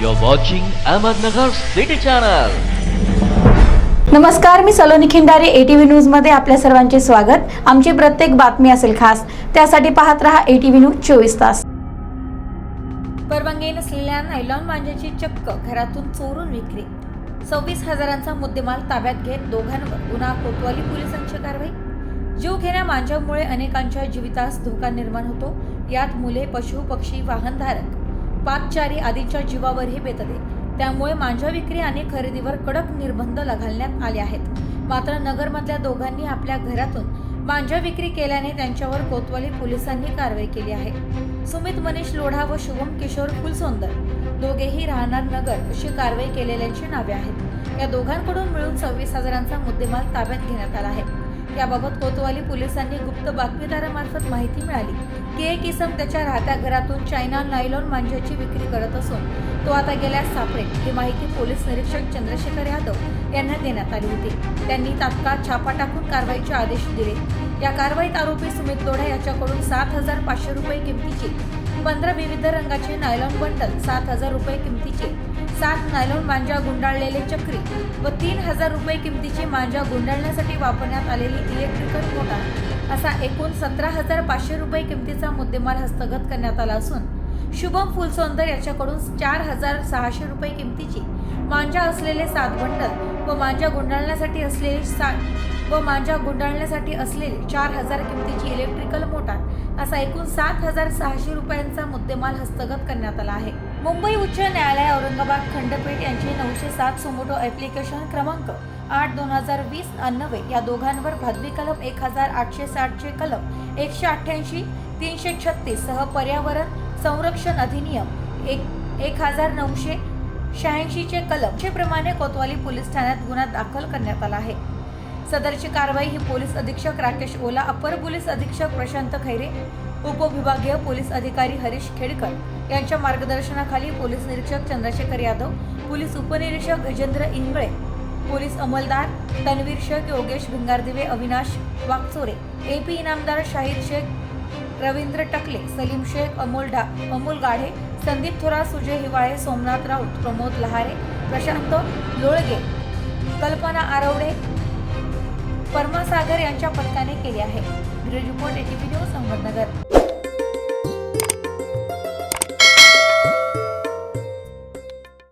You're watching Ahmednagar City Channel. नमस्कार मी Saloni Khindare ATV न्यूजमध्ये आपल्या सर्वांचे स्वागत. आमची प्रत्येक बातमी असेल खास त्यासाठी पाहत रहा एटीव्ही न्यूज चोवीस तास. परवानगी नसलेल्या नायलॉन मांजाची चक्क घरातून चोरून विक्री. सव्वीस हजारांचा मुद्देमाल ताब्यात घेत दोघांवर गुन्हा कोतवाली पोलिसांची कारवाई. जीव घेण्या मांजामुळे अनेकांच्या जीवितास धोका निर्माण होतो. यात मुले पशु पक्षी वाहनधारक. पादचारी आदींच्या जीवावरही बेतते त्यामुळे मांजा विक्री आणि खरेदीवर कडक निर्बंध घालण्यात आले आहेत. मात्र नगरमधल्या दोघांनी आपल्या घरातून मांजा विक्री केल्याने त्यांच्यावर कोतवाली पोलिसांनी कारवाई केली आहे. सुमित मनीष लोढा व शुभम किशोर फुलसोंदर दोघेही राहणार नगर अशी कारवाई केलेल्यांची नावे आहेत. या दोघांकडून मिळून सव्वीस हजारांचा मुद्देमाल ताब्यात घेण्यात आला आहे. याबाबत कोतवाली पोलिसांनी गुप्त बातमीदारामार्फत माहिती मिळाली. की. एक इसम त्याच्या राहत्या घरातून चायना नायलॉन मांज्याची विक्री करत असून तो आता गेल्यास सापडेल ही माहिती पोलीस निरीक्षक चंद्रशेखर यादव यांना देण्यात आली होती. त्यांनी तात्काळ छापा टाकून कारवाईचे आदेश दिले. या कारवाईत आरोपी सुमित लोढा याच्याकडून सात हजार पाचशे रुपये किमतीची पंधरा विविध रंगाचे नायलॉन बंडल सात हजार रुपये किमतीचे. सात नायलॉन मांजा गुंडाळलेले चक्री व तीन हजार रुपये किमतीची मांजा गुंडाळण्यासाठी वापरण्यात आलेली इलेक्ट्रिकल मोटार असा एकूण सतरा हजार पाचशे रुपये किमतीचा मुद्देमाल हस्तगत करण्यात आला असून शुभम फुलसौंदर याच्याकडून चार हजार सहाशे रुपये किमतीची. मांजा असलेले सात बंडल व मांजा गुंडाळण्यासाठी असलेले सात व मांजा गुंडाळण्यासाठी असलेले चार हजार किमतीची इलेक्ट्रिकल मोटार असा एकूण सात हजार सहाशे रुपयांचा मुद्देमाल हस्तगत करण्यात आला आहे. मुंबई उच्च न्यायालय औरंगाबाद खंडपीठ यांचे नऊशे सात सुमोटो ॲप्लिकेशन क्रमांक आठ दोन हजार वीस अन्नवे या दोघांवर भादवी कलम एक हजार आठशे साठचे कलम एकशे अठ्ठ्याऐंशी तीनशे छत्तीस सह पर्यावरण संरक्षण अधिनियम एक एक हजार नऊशे शहाऐंशीचे कलम प्रमाणे कोतवाली पोलीस ठाण्यात गुन्हा दाखल करण्यात आला आहे. सदरची कारवाई ही पोलीस अधीक्षक राकेश ओला अपर पोलीस अधीक्षक प्रशांत खैरे उपविभागीय पोलीस अधिकारी हरीश खेडकर यांच्या मार्गदर्शनाखाली पोलीस निरीक्षक चंद्रशेखर यादव पोलीस उपनिरीक्षक गजेंद्र इंगळे पोलीस अंमलदार तन्वीर शेख योगेश भिंगारदिवे अविनाश वागचोरे एपी इनामदार शाहीर शेख रवींद्र टकले सलीम शेख अमोल डा अमोल गाढे संदीप थोरात सुजय हिवाळे सोमनाथ राऊत प्रमोद लहारे प्रशांत लोळगे कल्पना आरवडे परमासागर यांच्या पथकाने केली आहे. Bureau report ATP news Ahmednagar.